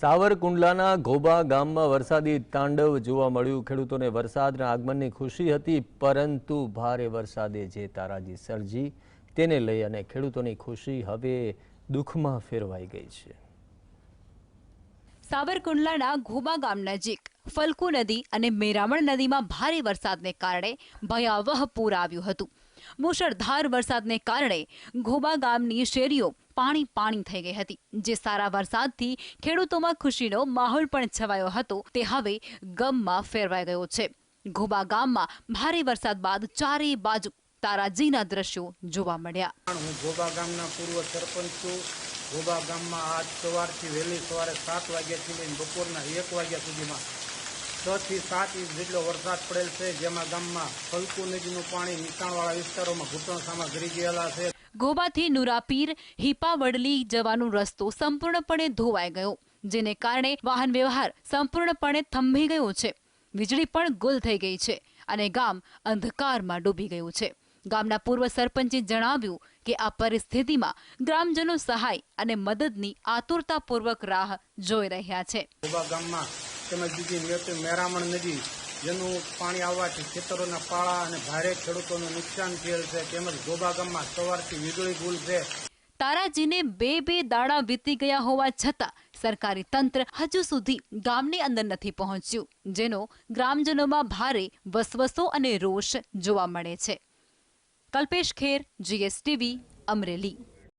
સાવરકુંડલાના ઘોબા ગામમાં વરસાદી તાંડવ જોવા મળ્યું. ખેડૂતોને વરસાદના આગમનની ખુશી હતી, પરંતુ ભારે વરસાદે જે તારાજી સર્જી તેને લઈ અને ખેડૂતોની ખુશી હવે દુઃખમાં ફેરવાઈ ગઈ છે. સાવરકુંડલાના ઘોબા ગામ નજીક, ફલકુ નદી અને મેરામણ નદીમાં ભારે વરસાદને કારણે ભયાવહ પૂર આવ્યું હતું. મુશળધાર વરસાદને કારણે ઘોબા ગામની શેરીઓ પાણી પાણી થઈ ગઈ હતી, જે સારા વરસાદથી ખેડૂતોમાં ખુશીનો માહોલ પણ છવાયો હતો, તે હવે ગમમાં ફેરવાઈ ગયો છે. ઘોબા ગામમાં ભારે વરસાદ બાદ ચારેય બાજુ તારાજીના દ્રશ્યો જોવા મળ્યા. હું ઘોબા ગામના પૂર્વ સરપંચ છું. ઘોબા ગામમાં આજ સવારથી વહેલી સવારે સાત વાગ્યાથી લઈને બપોરના એક વાગ્યા સુધીમાં છ થી સાત ઇંચ જેટલો વરસાદ પડેલ છે જેમાં ગામમાં ફલકુ નદીનું પાણી નીચાણવાળા વિસ્તારોમાં ઘૂંટણ સામા ગરી ગયેલા છે. ગોવાથી નુરાપીર હિપાવડલી જવાનો રસ્તો સંપૂર્ણપણે ધોવાઈ ગયો જેને કારણે વાહન વ્યવહાર સંપૂર્ણપણે થંભી ગયો છે. વીજળી પણ ગુલ થઈ ગઈ છે અને ગામ અંધકારમાં ડૂબી ગયું છે. ગામના પૂર્વ સરપંચે જણાવ્યું કે આ પરિસ્થિતિમાં ગ્રામજનો સહાય અને મદદની આતુરતાપૂર્વક રાહ જોઈ રહ્યા છે. ગામમાં તેમજ બીજી મેરામણ નદી, જેનું પાણી આવવાથી ખેતરોના પાળા અને ભારે ખેડૂતોનું નુકસાન થયેલ છે. તેમજ ગોબા ગામમાં સવારથી વીજળી ગુલ છે. તારાજીને બે બે દાડા વીતી ગયા હોવા છતાં સરકારી તંત્ર હજુ સુધી ગામની અંદર નથી પહોંચ્યું, જેનો ગ્રામજનોમાં ભારે વસવસો અને રોષ જોવા મળે છે. કલ્પેશ ખેર, જીએસટીવી, અમરેલી.